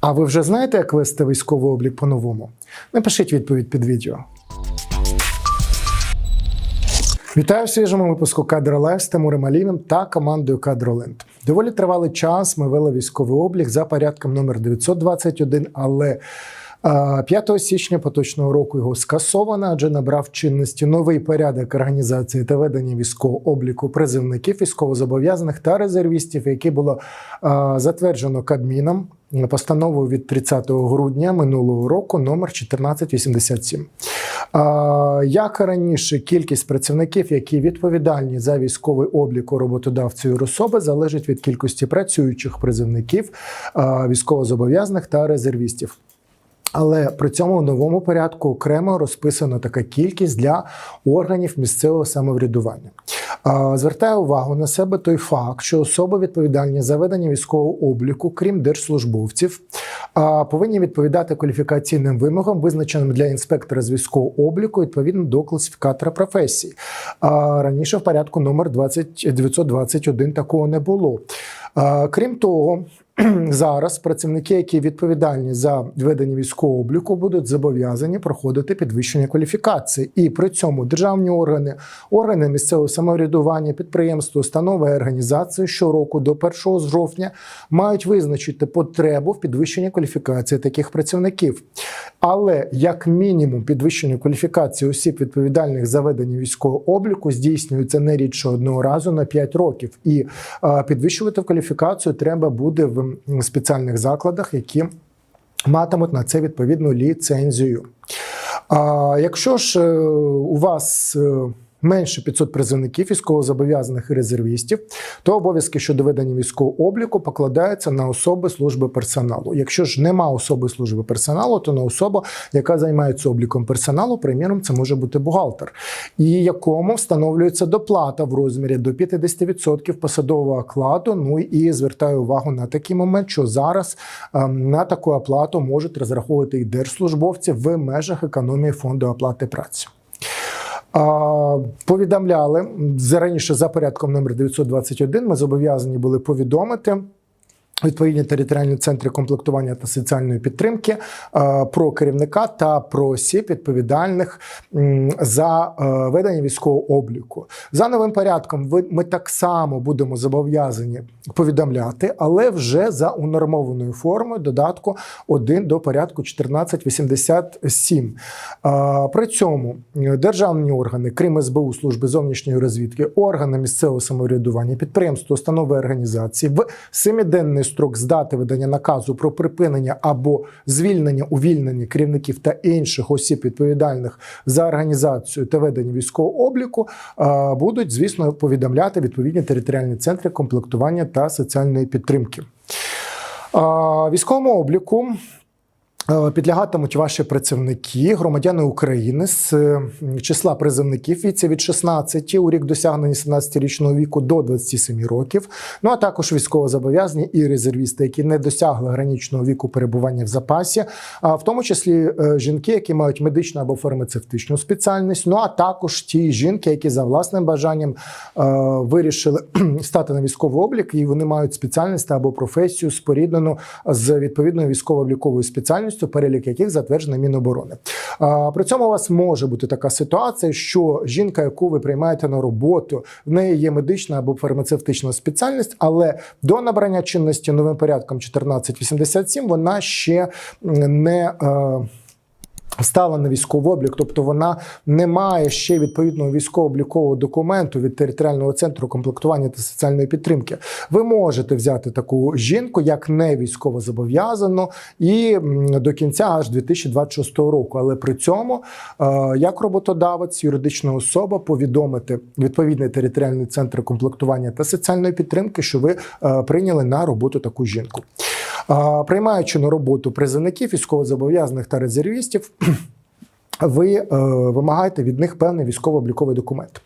А ви вже знаєте, як вести військовий облік по-новому? Напишіть відповідь під відео. Вітаю в свіжому випуску Кадро Лайв з Тимуром Аліним та командою Кадроленд. Доволі тривалий час ми вели військовий облік за порядком номер 921, але 5 січня поточного року його скасовано, адже набрав чинності новий порядок організації та ведення військового обліку призивників, військовозобов'язаних та резервістів, який було затверджено Кабміном постановою від 30 грудня минулого року, номер 1487. А, Як раніше, кількість працівників, які відповідальні за військовий облік у роботодавцю юрособи, залежить від кількості працюючих призивників, військовозобов'язаних та резервістів. Але при цьому в новому порядку окремо розписана така кількість для органів місцевого самоврядування. Звертаю увагу на себе той факт, що особи відповідальні за ведення військового обліку, крім держслужбовців, повинні відповідати кваліфікаційним вимогам, визначеним для інспектора з військового обліку відповідно до класифікатора професії. Раніше в порядку номер 20 921 такого не було. Крім того, зараз працівники, які відповідальні за ведення військового обліку, будуть зобов'язані проходити підвищення кваліфікації, і при цьому державні органи, органи місцевого самоврядування, підприємства, установи організації щороку до 1 жовтня мають визначити потребу в підвищенні кваліфікації таких працівників. Але як мінімум підвищення кваліфікації осіб відповідальних за ведення військового обліку здійснюється не рідше одного разу на 5 років, і підвищувати кваліфікацію треба буде в спеціальних закладах, які матимуть на це відповідну ліцензію. А якщо ж е, у вас е, менше 500 призовників, військовозобов'язаних і резервістів, то обов'язки щодо ведення військового обліку покладаються на особи служби персоналу. Якщо ж нема особи служби персоналу, то на особу, яка займається обліком персоналу, приміром, це може бути бухгалтер, і якому встановлюється доплата в розмірі до 50% посадового окладу. Ну і звертаю увагу на такий момент, що зараз ем, на таку оплату можуть розраховувати і держслужбовці в межах економії фонду оплати праці. Повідомляли раніше за порядком номер 921 Ми зобов'язані були повідомити. Відповідні територіальні центри комплектування та соціальної підтримки е, про керівника та про осіб відповідальних за е, ведення військового обліку. За новим порядком ми так само будемо зобов'язані повідомляти, але вже за унормованою формою додатку 1 до порядку 1487. Е, При цьому державні органи, крім СБУ, служби зовнішньої розвідки, органи місцевого самоврядування, підприємства, установи організації в семиденний строк з дати видання наказу про припинення або звільнення увільнення керівників та інших осіб відповідальних за організацію та ведення військового обліку, е, будуть, звісно, повідомляти відповідні територіальні центри комплектування та соціальної підтримки. Е, Військовому обліку Підлягатимуть ваші працівники, громадяни України з е, числа призовників віці від 16 у рік досягнення 17-річного віку до 27 років. Ну а також військовозобов'язані і резервісти, які не досягли граничного віку перебування в запасі, а в тому числі е, жінки, які мають медичну або фармацевтичну спеціальність. Ну а також ті жінки, які за власним бажанням е, вирішили стати на військовий облік, і вони мають спеціальність або професію споріднену з відповідною військово-обліковою спеціальністю, перелік яких затверджений Міноборони. При цьому у вас може бути така ситуація, що жінка, яку ви приймаєте на роботу, в неї є медична або фармацевтична спеціальність, але до набрання чинності новим порядком 1487 вона ще не. Е, Стала на військовий облік, тобто вона не має ще відповідного військово-облікового документу від територіального центру комплектування та соціальної підтримки. Ви можете взяти таку жінку як не військово зобов'язану і до кінця аж 2026 року. Але при цьому, е, як роботодавець, юридична особа повідомити відповідний територіальний центр комплектування та соціальної підтримки, що ви е, прийняли на роботу таку жінку. Приймаючи на роботу призовників, військовозобов'язаних та резервістів, ви е, вимагаєте від них певний військово-обліковий документ.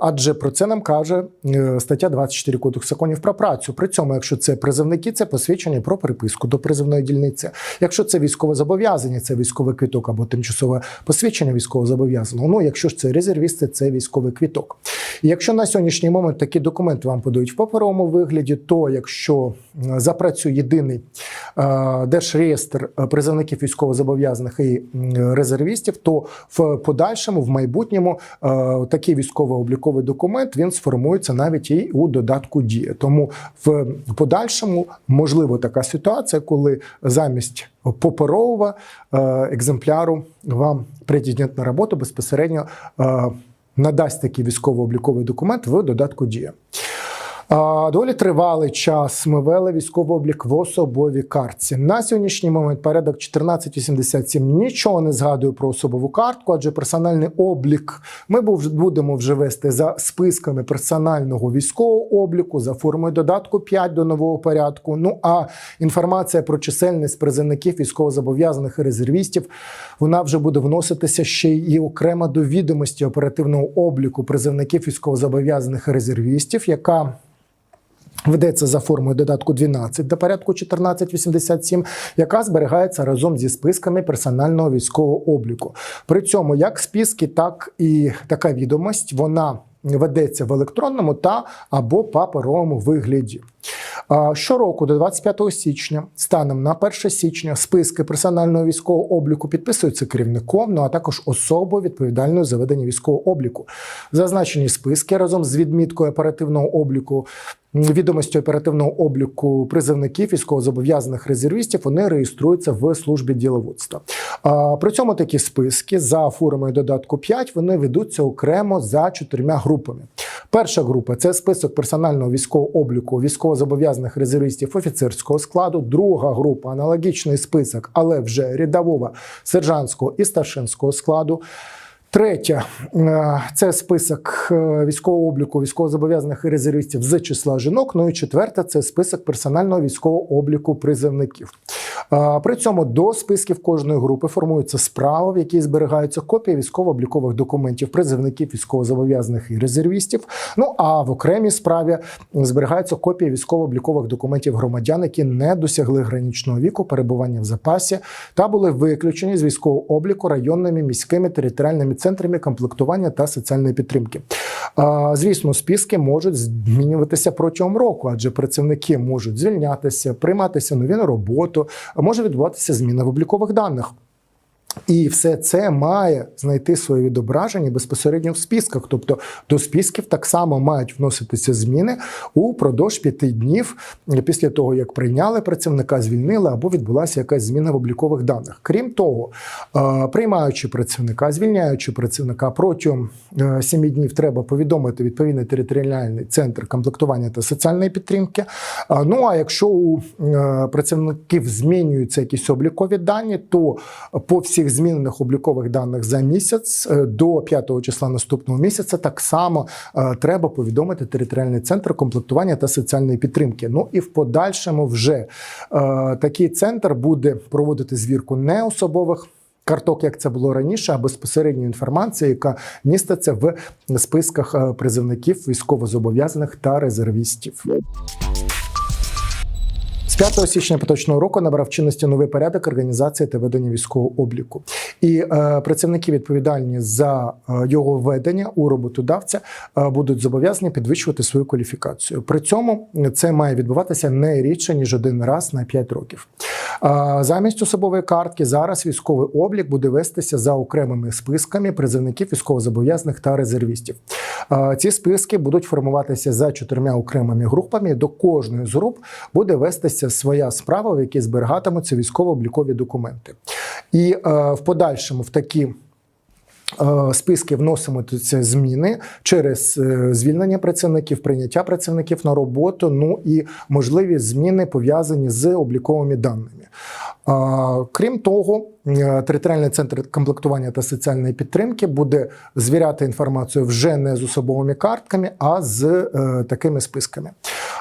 Адже про це нам каже е, стаття 24 Кодексу законів про працю. При цьому, якщо це призовники, це посвідчення про приписку до призовної дільниці. Якщо це військовозобов'язані, це військовий квіток або тимчасове посвідчення військовозобов'язаного. Ну, якщо ж це резервісти, це військовий квіток. І якщо на сьогоднішній момент такі документи вам подають в паперовому вигляді, то якщо запрацює єдиний е, держреєстр е, призовників військовозобов'язаних і резервістів, то в подальшому, в майбутньому, е, такий військово-обліковий документ він сформується навіть і у додатку дія. Тому в подальшому можливо така ситуація, коли замість паперового е, екземпляру вам претендент на роботу безпосередньо е, надасть такий військово-обліковий документ в додатку дія. Доволі тривалий час ми вели військовий облік в особовій картці. На сьогоднішній момент порядок 1487 нічого не згадує про особову картку, адже персональний облік ми будемо вже вести за списками персонального військового обліку, за формою додатку 5 до нового порядку. Ну а інформація про чисельність призовників військовозобов'язаних і резервістів вона вже буде вноситися ще й окремо до відомості оперативного обліку призовників військовозобов'язаних і резервістів, яка Ведеться за формою додатку 12 до порядку 1487, яка зберігається разом зі списками персонального військового обліку. При цьому як списки, так і така відомість вона ведеться в електронному та або паперовому вигляді. Щороку до 25 січня, станом на 1 січня, списки персонального військового обліку підписуються керівником, ну а також особою відповідальною за ведення військового обліку. Зазначені списки разом з відміткою оперативного обліку. Відомості оперативного обліку призовників військовозобов'язаних резервістів вони реєструються в службі діловодства. При цьому такі списки за формою додатку 5 вони ведуться окремо за чотирма групами. Перша група це список персонального військового обліку військовозобов'язаних резервістів офіцерського складу. Друга група аналогічний список, але вже рядового сержантського і старшинського складу. Третя е, це список е, військового обліку військовозобов'язаних і резервістів з числа жінок. Ну і четверта це список персонального військового обліку призовників. При цьому до списків кожної групи формується справа, в якій зберігаються копії військово-облікових документів призовників військовозобов'язаних і резервістів. Ну а в окремій справі зберігаються копії військово-облікових документів громадян, які не досягли граничного віку перебування в запасі та були виключені з військового обліку районними міськими територіальними центрами комплектування та соціальної підтримки. Звісно, списки можуть змінюватися протягом року, адже працівники можуть звільнятися, прийматися нові на роботу, може відбуватися зміна в облікових даних. І все це має знайти своє відображення безпосередньо в списках. Тобто до списків так само мають вноситися зміни упродовж п'яти днів після того, як прийняли працівника, звільнили або відбулася якась зміна в облікових даних. Крім того, е, приймаючи працівника, звільняючи працівника протягом е, семи днів треба повідомити відповідний територіальний центр комплектування та соціальної підтримки. Ну а якщо у е, працівників змінюються якісь облікові дані, то по всіх змінених облікових даних за місяць е, до 5 числа наступного місяця так само е, треба повідомити територіальний центр комплектування та соціальної підтримки. Ну і в подальшому вже е, такий центр буде проводити звірку не особових. Карток, як це було раніше, а безпосередньо інформація, яка міститься в списках призовників військовозобов'язаних та резервістів. З 5 січня поточного року набрав чинності новий порядок організації та ведення військового обліку. І е, працівники відповідальні за е, його введення у роботодавця е, будуть зобов'язані підвищувати свою кваліфікацію. При цьому це має відбуватися не рідше ніж один раз на 5 років. Замість особової картки зараз військовий облік буде вестися за окремими списками призовників військовозобов'язаних та резервістів. Ці списки будуть формуватися за чотирма окремими групами. До кожної з груп буде вестися своя справа, в якій зберігатимуться військово-облікові документи. І е, в подальшому в такі. Е, Списки вноситимуться зміни через е, звільнення працівників, прийняття працівників на роботу, ну і можливі зміни пов'язані з обліковими даними. Крім того, е, територіальний центр комплектування та соціальної підтримки буде звіряти інформацію вже не з особовими картками, а з такими списками.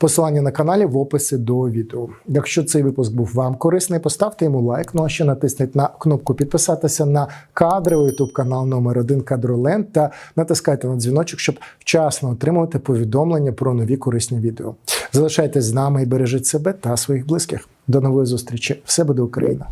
Посилання на каналі в описі до відео. Якщо цей випуск був вам корисний, поставте йому лайк. Ну а ще натисніть на кнопку підписатися на кадровий ютуб канал номер 1 Кадроленд та натискайте на дзвіночок, щоб вчасно отримувати повідомлення про нові корисні відео. Залишайтесь з нами і бережіть себе та своїх близьких. До нової зустрічі! Все буде Україна!